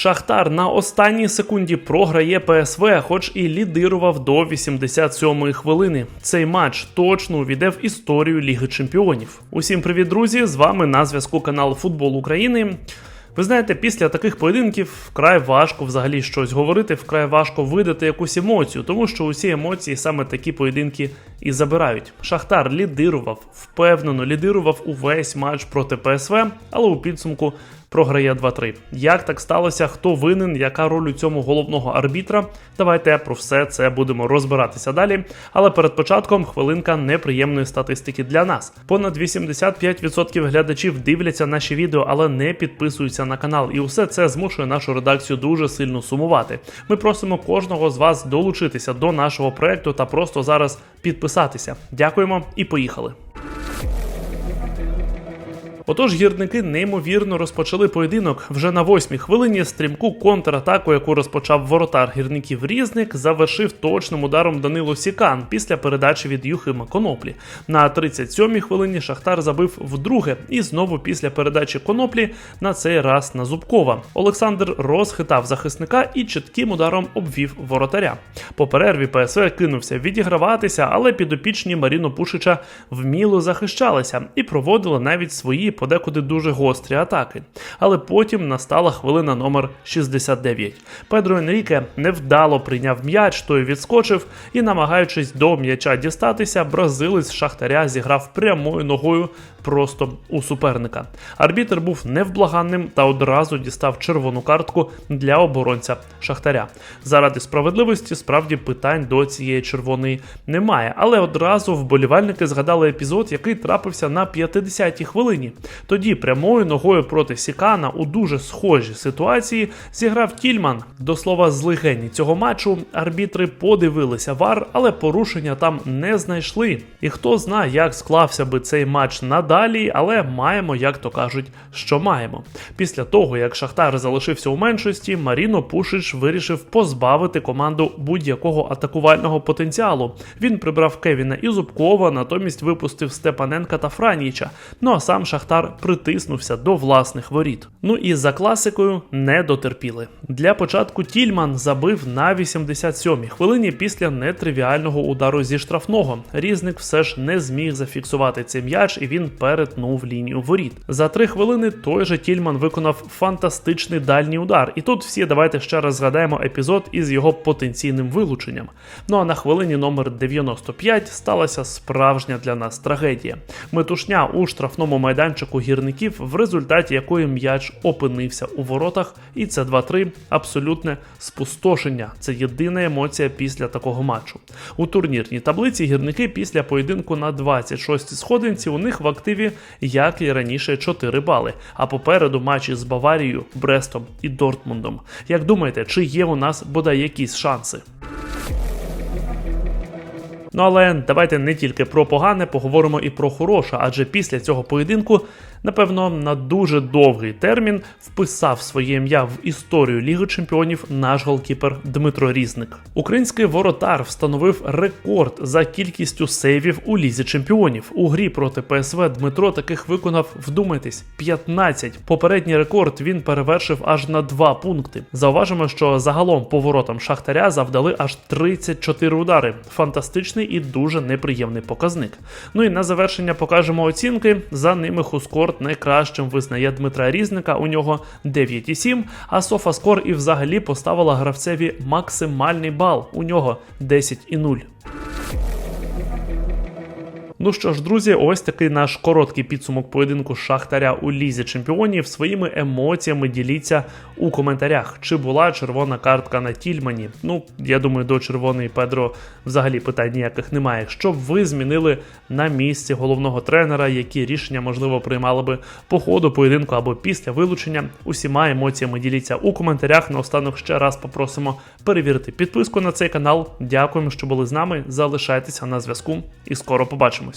Шахтар на останній секунді програє ПСВ, хоч і лідирував до 87-ї хвилини. Цей матч точно увійде в історію Ліги Чемпіонів. Усім привіт, друзі! З вами на зв'язку канал Футбол України. Ви знаєте, після таких поєдинків вкрай важко взагалі щось говорити, вкрай важко видати якусь емоцію, тому що усі емоції саме такі поєдинки і забирають. Шахтар лідирував, впевнено лідирував увесь матч проти ПСВ, але у підсумку програє 2-3. Як так сталося? Хто винен? Яка роль у цьому головного арбітра? Давайте про все це будемо розбиратися далі. Але перед початком хвилинка неприємної статистики для нас. Понад 85% глядачів дивляться наші відео, але не підписуються на канал. І усе це змушує нашу редакцію дуже сильно сумувати. Ми просимо кожного з вас долучитися до нашого проекту та просто зараз підписатися. Дякуємо і поїхали. Отож, гірники неймовірно розпочали поєдинок вже на восьмій хвилині. Стрімку контратаку, яку розпочав воротар гірників Різник, завершив точним ударом Данило Сікан після передачі від Юхима Коноплі. На 37-й хвилині Шахтар забив вдруге, і знову після передачі Коноплі на цей раз на Зубкова. Олександр розхитав захисника і чітким ударом обвів воротаря. По перерві ПСВ кинувся відіграватися, але підопічні Маріно Пушича вміло захищалися і проводили навіть свої подекуди дуже гострі атаки. Але потім настала хвилина номер 69. Педро Енріке невдало прийняв м'яч, той відскочив і, намагаючись до м'яча дістатися, бразилець Шахтаря зіграв прямою ногою просто у суперника. Арбітер був невблаганним та одразу дістав червону картку для оборонця Шахтаря. Заради справедливості справді питань до цієї червоної немає. Але одразу вболівальники згадали епізод, який трапився на 50-й хвилині. Тоді прямою ногою проти Сікана у дуже схожій ситуації зіграв Тільман. До слова, з легені цього матчу арбітри подивилися вар, але порушення там не знайшли. І хто знає, як склався би цей матч надалі, але маємо, як то кажуть, що маємо. Після того, як Шахтар залишився у меншості, Маріно Пушич вирішив позбавити команду будь-якого атакувального потенціалу. Він прибрав Кевіна і Зубкова, натомість випустив Степаненка та Франіча. Ну а сам Шахтар притиснувся до власних воріт. Ну і за класикою не дотерпіли. Для початку Тільман забив на 87-й хвилині після нетривіального удару зі штрафного. Різник все ж не зміг зафіксувати цей м'яч, і він перетнув лінію воріт. За три хвилини той же Тільман виконав фантастичний дальній удар. І тут всі давайте ще раз згадаємо епізод із його потенційним вилученням. Ну а на хвилині номер 95 сталася справжня для нас трагедія. Метушня у штрафному майданчику гірників, в результаті якої м'яч опинився у воротах, і це 2-3 абсолютне спустошення. Це єдина емоція після такого матчу. У турнірній таблиці гірники після поєдинку на 26-й сходинці у них в активі, як і раніше, 4 бали. А попереду матчі з Баварією, Брестом і Дортмундом. Як думаєте, чи є у нас бодай якісь шанси? Ну але давайте не тільки про погане, поговоримо і про хороше, адже після цього поєдинку, напевно, на дуже довгий термін вписав своє ім'я в історію Ліги Чемпіонів наш голкіпер Дмитро Різник. Український воротар встановив рекорд за кількістю сейвів у лізі чемпіонів. У грі проти ПСВ Дмитро таких виконав, вдумайтесь, 15. Попередній рекорд він перевершив аж на 2 пункти. Зауважимо, що загалом поворотам Шахтаря завдали аж 34 удари. Фантастичний і дуже неприємний показник. Ну і на завершення покажемо оцінки. За ними Хускорт найкращим визнає Дмитра Різника. У нього 9,7, а Софаскор і взагалі поставила гравцеві максимальний бал. У нього 10,0. Ну що ж, друзі, ось такий наш короткий підсумок поєдинку Шахтаря у лізі чемпіонів. Своїми емоціями діліться у коментарях. Чи була червона картка на Тільмані? Ну, я думаю, до червоної Педро взагалі питань ніяких немає. Що б ви змінили на місці головного тренера, які рішення можливо приймали би по ходу поєдинку або після вилучення? Усіма емоціями діліться у коментарях. Наостанок ще раз попросимо перевірити підписку на цей канал. Дякуємо, що були з нами. Залишайтеся на зв'язку і скоро побачимось.